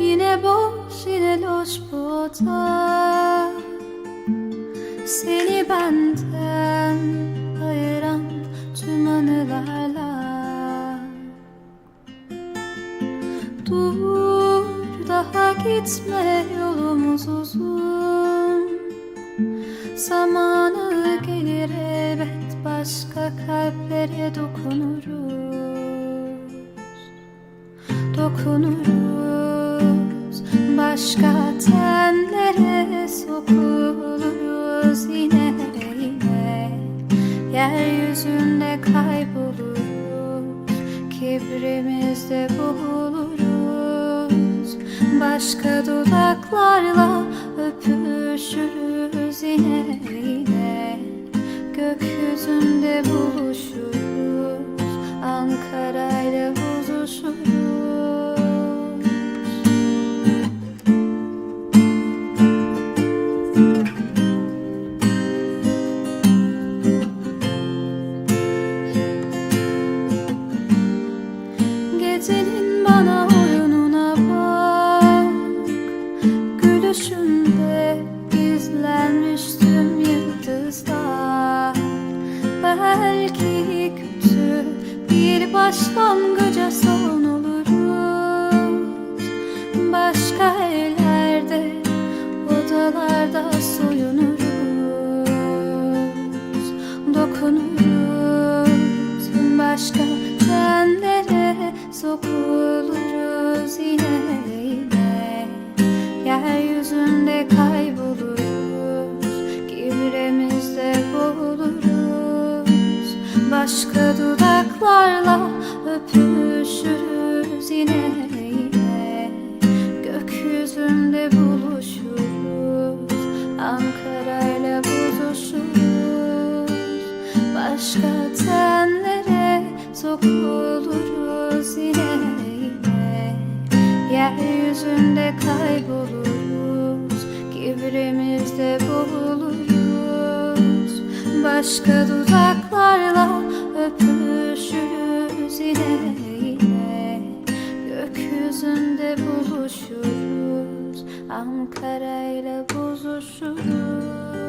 Yine boş yine loş bu oda. Seni benden ayıran tüm anılarla. Dur daha gitme yolumuz uzun. Zamanı gelir elbet başka kalplere dokunuruz Dokunuruz. Başka tenlere sokuluruz. Yine yine Yeryüzünde kayboluruz. Kibrimizde boğuluruz Başka dudaklarla öpüşürüz. Yine yine Gökyüzünde buluşuruz bana oyununa bak. Gülüşünde gizlenmiş tüm yıldızlar Belki kötü bir başlangıca son oluruz. Başka ellerde odalarda soyunuruz. Dokunuruz. Başka sokuluruz yine yine. Yeryüzünde kayboluruz. Kibremizde boğuluruz Başka dudaklarla öpüşürüz yine yine. Gökyüzünde buluşuruz. Ankara ile buzuşuruz Başka tenlere sokuluruz Yeryüzünde kayboluruz. Kibremizde boğuluruz. Başka dudaklarla öpüşürüz yine yine. Gökyüzünde buluşuruz. Ankara ile buzuşuruz